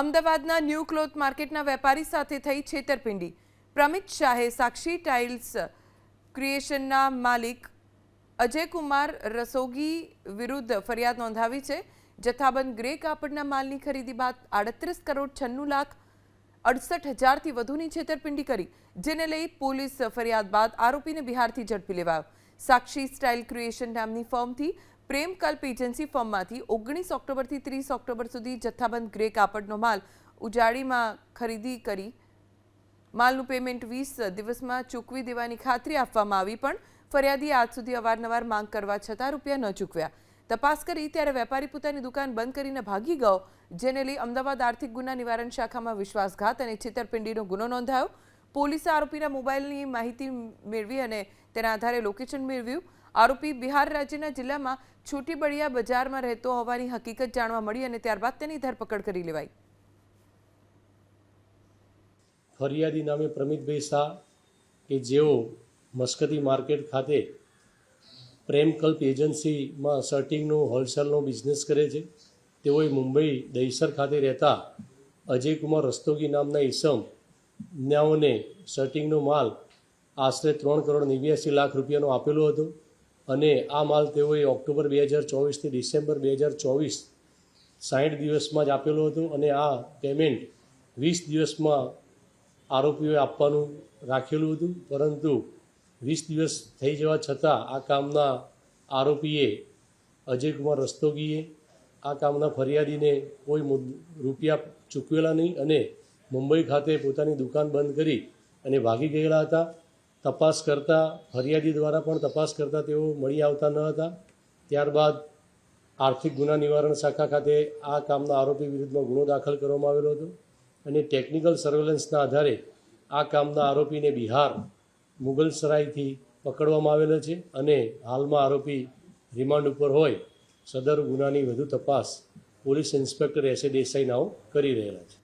અમદાવાદના new cloth માર્કેટના વેપારી સાથે થઈ છેતરપિંડી. પ્રમિત શાહે સાક્ષી ટાઇલ્સ ક્રિએશનના માલિક અજયકુમાર રસોગી વિરુદ્ધ ફરિયાદ નોંધાવી છે. જથ્થાબંધ ગ્રે કાપડના માલની ખરીદી બાદ આડત્રીસ કરોડ છન્નું લાખ અડસઠ હજારથી વધુની છેતરપિંડી કરી, જેને લઈ પોલીસ ફરિયાદ બાદ આરોપીને બિહારથી ઝડપી લેવાયો. સાક્ષી સ્ટાઇલ ક્રિએશન નામની ફર્મથી પ્રેમકલ્પ એજન્સી ફર્મમાંથી ઓગણીસ ઓક્ટોબરથી ત્રીસ ઓક્ટોબર સુધી જથ્થાબંધ ગ્રે કાપડનો માલ ઉજાડીમાં ખરીદી કરી. માલનું પેમેન્ટ વીસ દિવસમાં ચૂકવી દેવાની ખાતરી આપવામાં આવી, પણ ફરિયાદીએ આજ સુધી અવારનવાર માંગ કરવા છતાં રૂપિયા ન ચૂકવ્યા. તપાસ કરી ત્યારે વેપારી પોતાની દુકાન બંધ કરીને ભાગી ગયો, જેને લઈ અમદાવાદ આર્થિક ગુના નિવારણ શાખામાં વિશ્વાસઘાત અને છેતરપિંડીનો ગુનો નોંધાયો. પોલીસે આરોપીના મોબાઈલની માહિતી મેળવી અને તેના આધારે લોકેશન મેળવ્યું. આરોપી બિહાર રાજ્યના જિલ્લામાં છૂટીબળિયા બજારમાં રહેતો હોવાની હકીકત જાણવા મળી અને ત્યારબાદ તેની ધરપકડ કરી લેવાઈ. ફરિયાદી નામે પ્રમિતભાઈ શાહ કે જેઓ મસ્કતી માર્કેટ ખાતે પ્રેમકલ્પ એજન્સીમાં શર્ટિંગનો, હોલસેલનો બિઝનેસ કરે છે. તેઓએ મુંબઈ દહીસર ખાતે રહેતા અજયકુમાર રસ્તોગી નામના ઈસમ ન્યાઓને શર્ટિંગનો માલ આશરે ત્રણ કરોડ નેવ્યાસી લાખ રૂપિયાનો આપેલો હતો. અને આ માલ તેઓએ ઓક્ટોબર બે હજાર ચોવીસથી ડિસેમ્બર બે હજાર ચોવીસ સાઠ દિવસમાં જ આપેલો હતો અને આ પેમેન્ટ વીસ દિવસમાં આરોપીઓએ આપવાનું રાખેલું હતું. પરંતુ વીસ દિવસ થઈ જવા છતાં આ કામના આરોપીએ અજયકુમાર રસ્તોગીએ આ કામના ફરિયાદીને કોઈ રૂપિયા ચૂકવેલા નહીં અને મુંબઈ ખાતે પોતાની દુકાન બંધ કરી અને ભાગી ગયેલા હતા. તપાસ કરતાં, ફરિયાદી દ્વારા પણ તપાસ કરતાં તેઓ મળી આવતા ન હતા. ત્યારબાદ આર્થિક ગુના નિવારણ શાખા ખાતે આ કામના આરોપી વિરુદ્ધમાં ગુનો દાખલ કરવામાં આવેલો હતો અને ટેકનિકલ સર્વેલન્સના આધારે આ કામના આરોપીને બિહાર મુગલસરાયથી પકડવામાં આવેલો છે અને હાલમાં આરોપી રિમાન્ડ ઉપર હોય, સદર ગુનાની વધુ તપાસ police inspector S A Desai નાઓ કરી રહેલા છે.